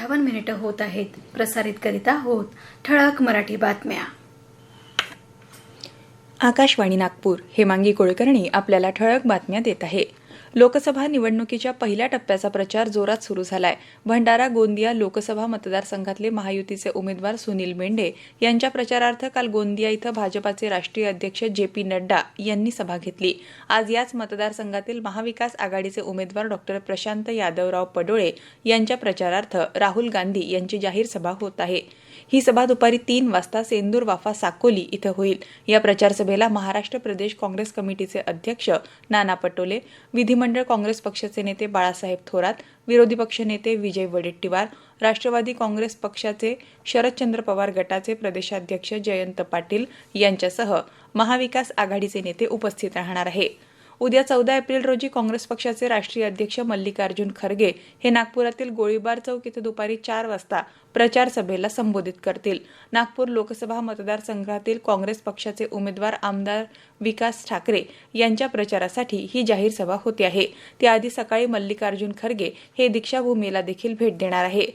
अठ्ठावन्न मिनिटं होत आहेत. प्रसारित करीत आहोत ठळक मराठी बातम्या. आकाशवाणी नागपूर हेमांगी कुलकर्णी आपल्याला ठळक बातम्या देत आहे. लोकसभा निवडणुकीच्या पहिल्या टप्प्याचा प्रचार जोरात सुरू झालाय. भंडारा गोंदिया लोकसभा मतदारसंघातले महायुतीचे उमेदवार सुनील मेंढे यांच्या प्रचारार्थ काल गोंदिया इथं भाजपाचे राष्ट्रीय अध्यक्ष जे पी नड्डा यांनी सभा घेतली. आज याच मतदारसंघातील महाविकास आघाडीचे उमेदवार डॉक्टर प्रशांत यादवराव पडोळे यांच्या प्रचारार्थ राहुल गांधी यांची जाहीर सभा होत आहे. ही सभा दुपारी तीन वाजता सेंदूर वाफा साकोली इथं होईल. या प्रचारसभेला महाराष्ट्र प्रदेश काँग्रेस कमिटीचे अध्यक्ष नाना पटोले विधिमंडळ काँग्रेस पक्षाचे नेते बाळासाहेब थोरात विरोधी पक्षनेते विजय वडेट्टीवार राष्ट्रवादी काँग्रेस पक्षाचे शरदचंद्र पवार गटाचे प्रदेशाध्यक्ष जयंत पाटील यांच्यासह महाविकास आघाडीचे नेते उपस्थित राहणार आहे उद्या चौदा एप्रिल रोजी काँग्रेस पक्षाचे राष्ट्रीय अध्यक्ष मल्लिकार्जुन खरगे हे नागपुरातील गोळीबार चौक इथं दुपारी चार वाजता प्रचार सभेला संबोधित करतील. नागपूर लोकसभा मतदारसंघातील काँग्रेस पक्षाचे उमेदवार आमदार विकास ठाकरे यांच्या प्रचारासाठी ही जाहीर सभा होती आहे. त्याआधी सकाळी मल्लिकार्जुन खरगे हे दीक्षाभूमीला देखील भेट देणार आहे.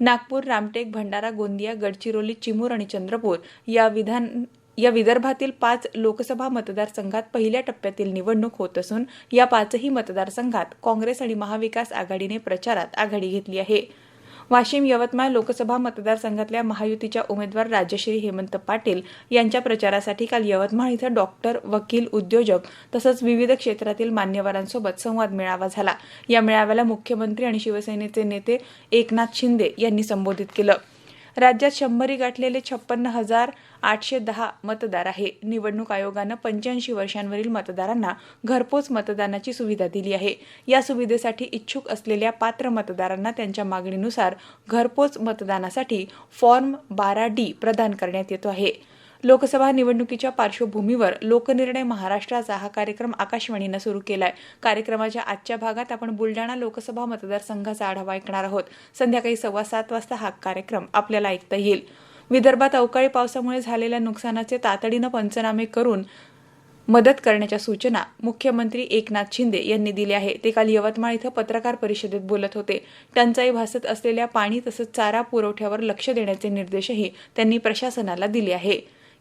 नागपूर रामटेक भंडारा गोंदिया गडचिरोली चिमूर आणि चंद्रपूर या विधान या विदर्भातील पाच लोकसभा मतदारसंघात पहिल्या टप्प्यातील निवडणूक होत असून या पाचही मतदारसंघात काँग्रेस आणि महाविकास आघाडीने प्रचारात आघाडी घेतली आहे. वाशिम यवतमाळ लोकसभा मतदारसंघातल्या महायुतीच्या उमेदवार राजश्री हेमंत पाटील यांच्या प्रचारासाठी काल यवतमाळ इथं डॉक्टर वकील उद्योजक तसंच विविध क्षेत्रातील मान्यवरांसोबत संवाद मेळावा झाला. या मेळाव्याला मुख्यमंत्री आणि शिवसेनेचे नेते एकनाथ शिंदे यांनी संबोधित केलं. राज्यात शंभरी गाठलेले छप्पन्न हजार आठशे दहा मतदार आहे. निवडणूक आयोगानं पंच्याऐंशी वर्षांवरील मतदारांना घरपोच मतदानाची सुविधा दिली आहे. या सुविधेसाठी इच्छुक असलेल्या पात्र मतदारांना त्यांच्या मागणीनुसार घरपोच मतदानासाठी फॉर्म बारा डी प्रदान करण्यात येतो आहे. लोकसभा निवडणुकीच्या पार्श्वभूमीवर लोकनिर्णय महाराष्ट्राचा हा कार्यक्रम आकाशवाणीनं सुरू केलाय. कार्यक्रमाच्या आजच्या भागात आपण बुलडाणा लोकसभा मतदारसंघाचा आढावा ऐकणार आहोत. संध्याकाळी सव्वा सात वाजता हा कार्यक्रम आपल्याला ऐकता येईल. विदर्भात अवकाळी पावसामुळे झालेल्या नुकसानाचे तातडीनं पंचनामे करून मदत करण्याच्या सूचना मुख्यमंत्री एकनाथ शिंदे यांनी दिल्या आहे. ते काल यवतमाळ इथं पत्रकार परिषदेत बोलत होते. टंचाई भासत असलेल्या पाणी तसंच चारा पुरवठ्यावर लक्ष देण्याचे निर्देशही त्यांनी प्रशासनाला दिले आहे.